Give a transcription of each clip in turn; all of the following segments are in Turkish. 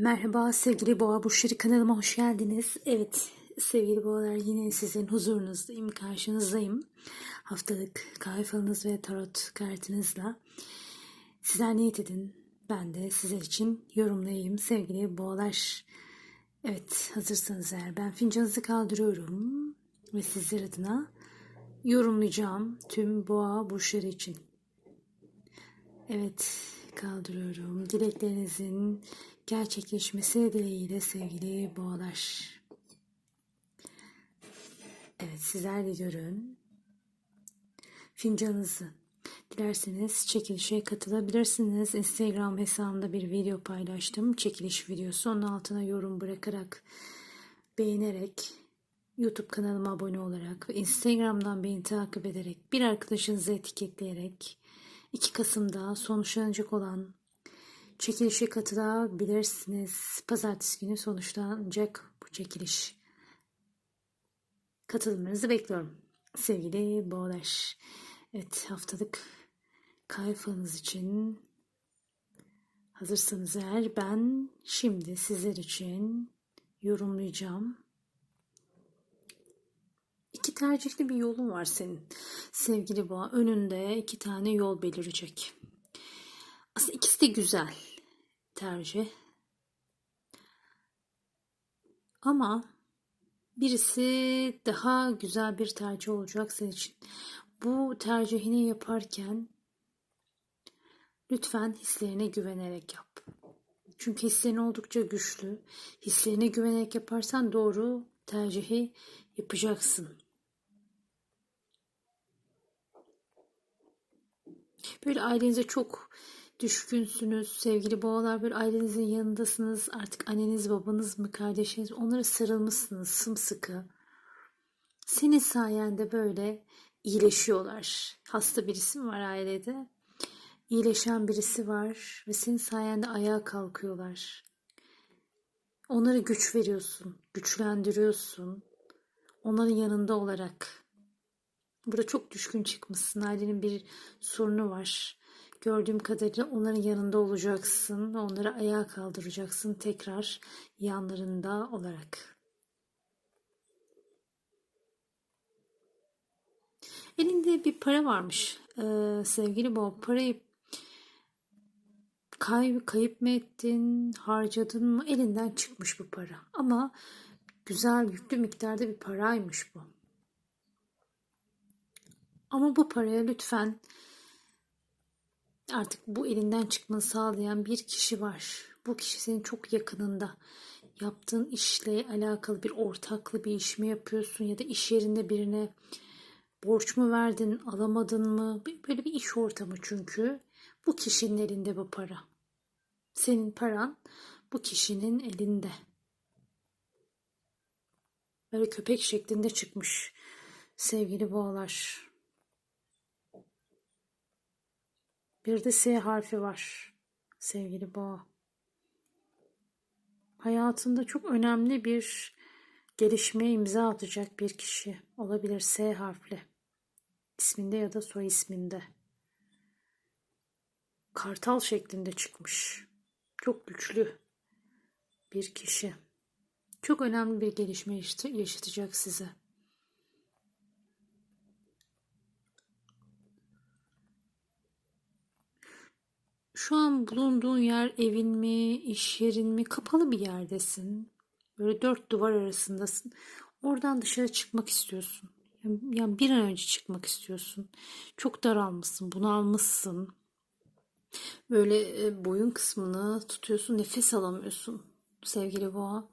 Merhaba sevgili boğa burçları kanalıma hoş geldiniz. Evet sevgili boğalar yine sizin huzurunuzdayım, karşınızdayım. Haftalık kahve falınız ve tarot kartınızla. Sizler niyet edin. Ben de sizler için yorumlayayım sevgili boğalar. Evet hazırsanız eğer ben fincanınızı kaldırıyorum ve sizler adına yorumlayacağım tüm boğa burçları için. Evet kaldırıyorum. Dileklerinizin gerçekleşmesi dileğiyle sevgili boğalar. Evet sizler de görün. Fincanınızı. Dilerseniz çekilişe katılabilirsiniz. Instagram hesabımda bir video paylaştım. Çekiliş videosu. Onun altına yorum bırakarak, beğenerek, YouTube kanalıma abone olarak Instagram'dan beni takip ederek, bir arkadaşınızı etiketleyerek 2 Kasım'da sonuçlanacak olan çekilişe katılabilirsiniz. Pazartesi günü sonuçlanacak bu çekiliş. Katılımlarınızı bekliyorum. Sevgili boğalar. Evet haftalık kahve falınız için hazırsanız eğer ben şimdi sizler için yorumlayacağım. İki tercihli bir yolun var senin sevgili boğa. Önünde iki tane yol belirecek. Aslında ikisi de güzel tercih. Ama birisi daha güzel bir tercih olacak senin için. Bu tercihini yaparken lütfen hislerine güvenerek yap. Çünkü hislerin oldukça güçlü. Hislerine güvenerek yaparsan doğru tercihi yapacaksın. Böyle ailenize çok düşkünsünüz. Sevgili boğalar böyle ailenizin yanındasınız. Artık anneniz, babanız mı, kardeşiniz onlara sarılmışsınız sımsıkı. Senin sayende böyle iyileşiyorlar. Hasta birisi mi var ailede? İyileşen birisi var ve senin sayende ayağa kalkıyorlar. Onlara güç veriyorsun, güçlendiriyorsun. Onların yanında olarak. Burada çok düşkün çıkmışsın. Ailenin bir sorunu var. Gördüğüm kadarıyla onların yanında olacaksın. Onları ayağa kaldıracaksın tekrar yanlarında olarak. Elinde bir para varmış ee, sevgili Bob. Parayı kay, kayıp mı ettin, harcadın mı? Elinden çıkmış bu para. Ama güzel yüklü miktarda bir paraymış bu. Ama bu paraya lütfen artık bu elinden çıkmanı sağlayan bir kişi var. Bu kişi senin çok yakınında. Yaptığın işle alakalı bir ortaklı bir iş mi yapıyorsun ya da iş yerinde birine borç mu verdin, alamadın mı? Böyle bir iş ortamı çünkü. Bu kişinin elinde bu para. Senin paran bu kişinin elinde. Böyle köpek şeklinde çıkmış sevgili boğalar. Bir de S harfi var sevgili boğa. Hayatında çok önemli bir gelişmeye imza atacak bir kişi olabilir S harfli. isminde ya da soy isminde. Kartal şeklinde çıkmış. Çok güçlü bir kişi. Çok önemli bir gelişme yaşatacak size. Şu an bulunduğun yer evin mi, iş yerin mi, kapalı bir yerdesin. Böyle dört duvar arasındasın. Oradan dışarı çıkmak istiyorsun. Yani bir an önce çıkmak istiyorsun. Çok daralmışsın, bunalmışsın. Böyle e, boyun kısmını tutuyorsun, nefes alamıyorsun sevgili boğa.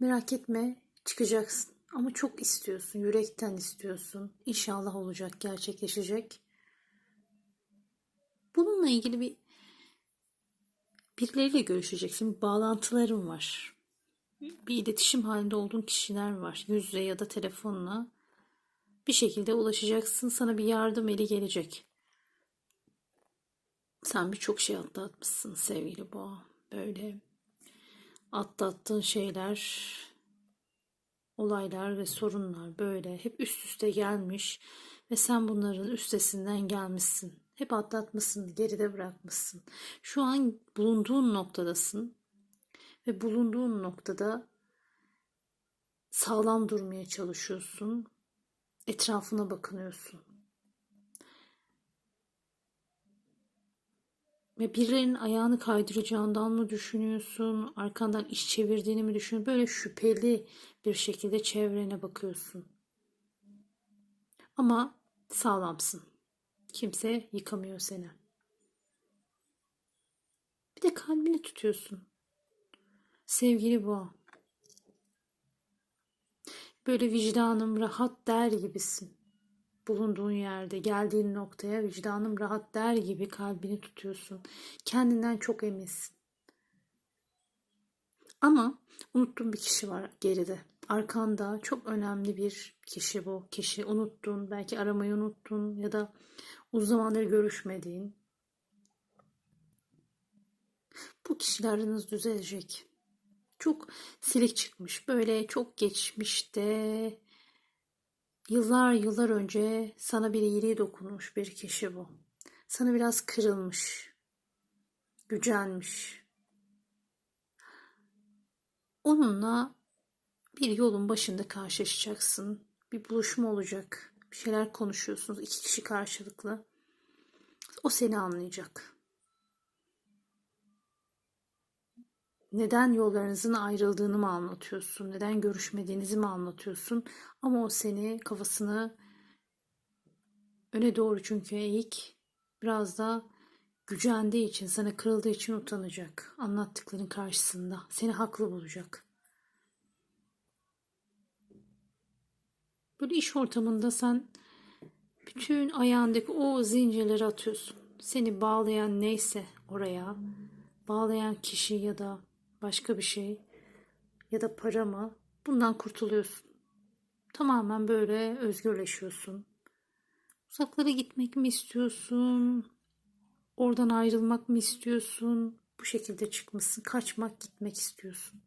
Merak etme, çıkacaksın. Ama çok istiyorsun, yürekten istiyorsun. İnşallah olacak, gerçekleşecek. Bununla ilgili bir birileriyle görüşeceksin. Bağlantıların var. Bir iletişim halinde olduğun kişiler var. Yüzle ya da telefonla bir şekilde ulaşacaksın. Sana bir yardım eli gelecek. Sen birçok şey atlatmışsın sevgili boğa. Böyle atlattığın şeyler, olaylar ve sorunlar böyle hep üst üste gelmiş ve sen bunların üstesinden gelmişsin. Hep atlatmışsın, geride bırakmışsın. Şu an bulunduğun noktadasın ve bulunduğun noktada sağlam durmaya çalışıyorsun. Etrafına bakınıyorsun. Ve birilerinin ayağını kaydıracağından mı düşünüyorsun? Arkandan iş çevirdiğini mi düşünüyorsun? Böyle şüpheli bir şekilde çevrene bakıyorsun. Ama sağlamsın. Kimse yıkamıyor seni. Bir de kalbini tutuyorsun. Sevgili boğa. Böyle vicdanım rahat der gibisin. Bulunduğun yerde, geldiğin noktaya vicdanım rahat der gibi kalbini tutuyorsun. Kendinden çok eminsin. Ama unuttuğun bir kişi var geride. Arkanda çok önemli bir kişi bu. Kişi unuttun, belki aramayı unuttun ya da uzun zamandır görüşmediğin. Bu kişiler aranız düzelecek. Çok silik çıkmış. Böyle çok geçmişte yıllar yıllar önce sana bir iyiliği dokunmuş bir kişi bu. Sana biraz kırılmış. Gücenmiş. Onunla bir yolun başında karşılaşacaksın. Bir buluşma olacak. Bir şeyler konuşuyorsunuz. iki kişi karşılıklı. O seni anlayacak. Neden yollarınızın ayrıldığını mı anlatıyorsun? Neden görüşmediğinizi mi anlatıyorsun? Ama o seni kafasını öne doğru çünkü eğik biraz da gücendiği için, sana kırıldığı için utanacak. Anlattıkların karşısında. Seni haklı bulacak. Böyle iş ortamında sen bütün ayağındaki o zincirleri atıyorsun. Seni bağlayan neyse oraya, bağlayan kişi ya da başka bir şey ya da para mı bundan kurtuluyorsun. Tamamen böyle özgürleşiyorsun. Uzaklara gitmek mi istiyorsun? Oradan ayrılmak mı istiyorsun? Bu şekilde çıkmışsın. Kaçmak, gitmek istiyorsun.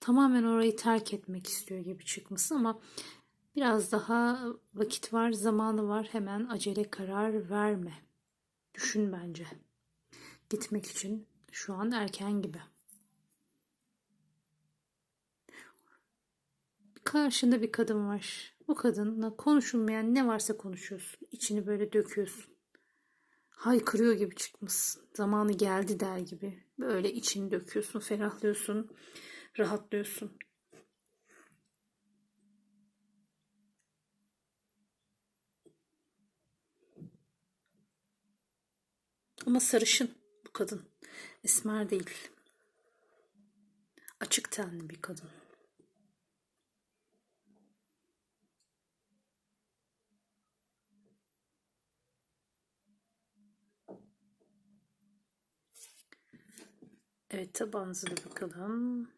Tamamen orayı terk etmek istiyor gibi çıkmışsın ama biraz daha vakit var, zamanı var. Hemen acele karar verme. Düşün bence. Gitmek için şu an erken gibi. Karşında bir kadın var. Bu kadınla konuşulmayan ne varsa konuşuyorsun. İçini böyle döküyorsun. Haykırıyor gibi çıkmışsın. Zamanı geldi der gibi. Böyle içini döküyorsun, ferahlıyorsun, rahatlıyorsun. Ama sarışın bu kadın. Esmer değil. Açık tenli bir kadın. Evet tabağınıza da bakalım.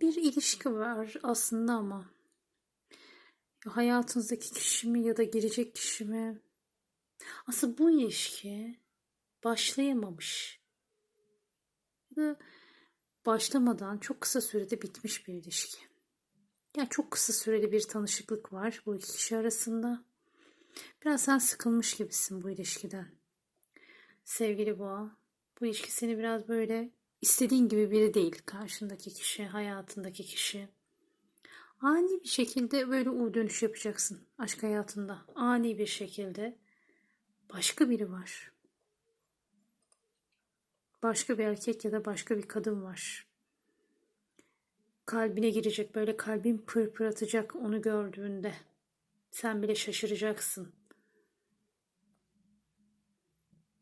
Bir ilişki var aslında ama hayatınızdaki kişi mi ya da gelecek kişi mi? Aslında bu ilişki başlayamamış. Ya da başlamadan çok kısa sürede bitmiş bir ilişki. Yani çok kısa süreli bir tanışıklık var bu iki kişi arasında. Biraz sen sıkılmış gibisin bu ilişkiden. Sevgili boğa, bu ilişki seni biraz böyle istediğin gibi biri değil. Karşındaki kişi, hayatındaki kişi. Ani bir şekilde böyle u dönüş yapacaksın aşk hayatında. Ani bir şekilde başka biri var. Başka bir erkek ya da başka bir kadın var. Kalbine girecek böyle kalbin pırpır atacak onu gördüğünde. Sen bile şaşıracaksın.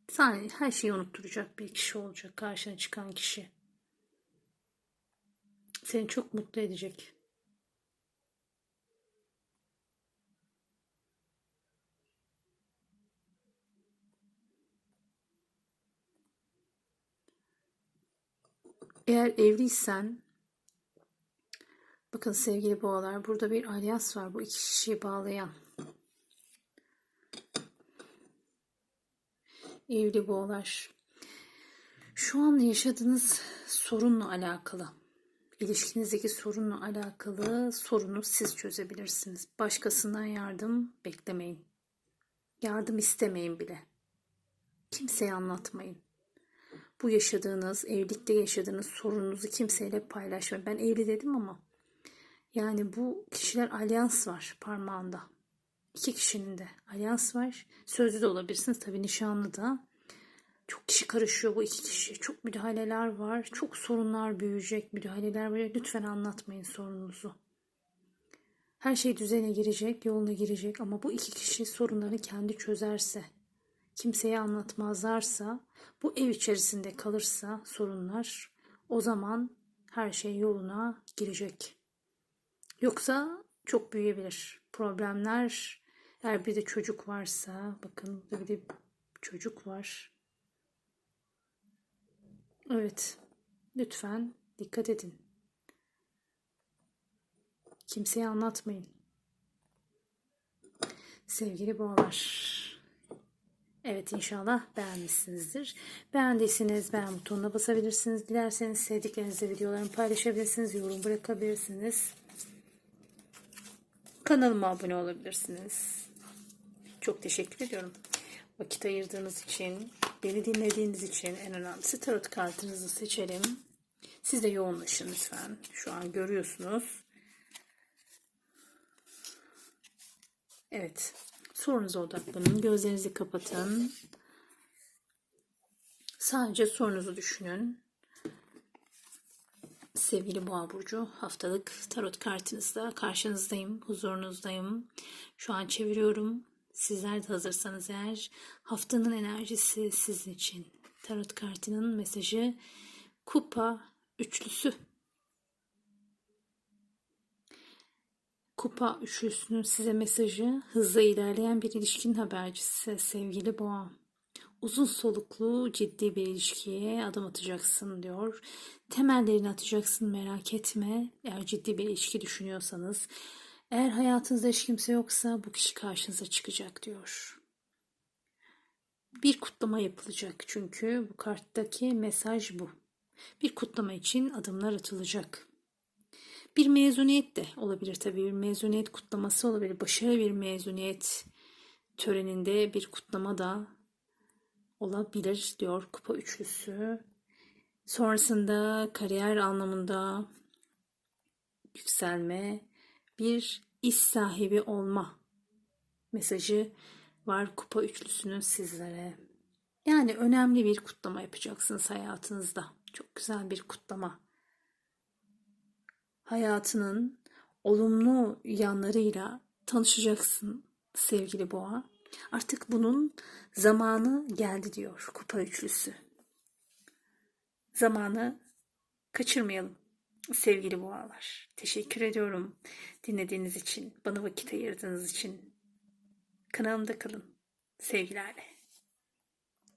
Sen her şeyi unutturacak bir kişi olacak karşına çıkan kişi. Seni çok mutlu edecek. Eğer evliysen bakın sevgili boğalar burada bir alyans var bu iki kişiyi bağlayan. Evli boğalar. Şu an yaşadığınız sorunla alakalı, ilişkinizdeki sorunla alakalı sorunu siz çözebilirsiniz. Başkasından yardım beklemeyin. Yardım istemeyin bile. Kimseye anlatmayın. Bu yaşadığınız, evlilikte yaşadığınız sorununuzu kimseyle paylaşmayın. Ben evli dedim ama yani bu kişiler alyans var parmağında. İki kişinin de alyans var. Sözlü de olabilirsiniz tabii nişanlı da. Çok kişi karışıyor bu iki kişi. Çok müdahaleler var. Çok sorunlar büyüyecek. Müdahaleler var. Lütfen anlatmayın sorununuzu. Her şey düzene girecek, yoluna girecek ama bu iki kişi sorunlarını kendi çözerse, kimseye anlatmazlarsa, bu ev içerisinde kalırsa sorunlar, o zaman her şey yoluna girecek. Yoksa çok büyüyebilir. Problemler, eğer bir de çocuk varsa, bakın bir de çocuk var. Evet, lütfen dikkat edin. Kimseye anlatmayın. Sevgili boğalar. Evet inşallah beğenmişsinizdir. Beğendiyseniz beğen butonuna basabilirsiniz. Dilerseniz sevdiklerinizle videolarımı paylaşabilirsiniz. Yorum bırakabilirsiniz. Kanalıma abone olabilirsiniz. Çok teşekkür ediyorum. Vakit ayırdığınız için, beni dinlediğiniz için en önemlisi tarot kartınızı seçelim. Siz de yoğunlaşın lütfen. Şu an görüyorsunuz. Evet. Sorunuza odaklanın. Gözlerinizi kapatın. Sadece sorunuzu düşünün. Sevgili Boğa Burcu, haftalık tarot kartınızda karşınızdayım, huzurunuzdayım. Şu an çeviriyorum. Sizler de hazırsanız eğer haftanın enerjisi sizin için. Tarot kartının mesajı kupa üçlüsü. Kupa üçlüsünün size mesajı hızla ilerleyen bir ilişkinin habercisi sevgili boğa. Uzun soluklu ciddi bir ilişkiye adım atacaksın diyor. Temellerini atacaksın merak etme. Eğer ciddi bir ilişki düşünüyorsanız. Eğer hayatınızda hiç kimse yoksa bu kişi karşınıza çıkacak diyor. Bir kutlama yapılacak çünkü bu karttaki mesaj bu. Bir kutlama için adımlar atılacak. Bir mezuniyet de olabilir tabii. Bir mezuniyet kutlaması olabilir. Başarılı bir mezuniyet töreninde bir kutlama da olabilir diyor kupa üçlüsü. Sonrasında kariyer anlamında yükselme, bir iş sahibi olma mesajı var kupa üçlüsünün sizlere. Yani önemli bir kutlama yapacaksınız hayatınızda. Çok güzel bir kutlama hayatının olumlu yanlarıyla tanışacaksın sevgili boğa. Artık bunun zamanı geldi diyor kupa üçlüsü. Zamanı kaçırmayalım sevgili boğalar. Teşekkür ediyorum dinlediğiniz için, bana vakit ayırdığınız için. Kanalımda kalın. Sevgilerle.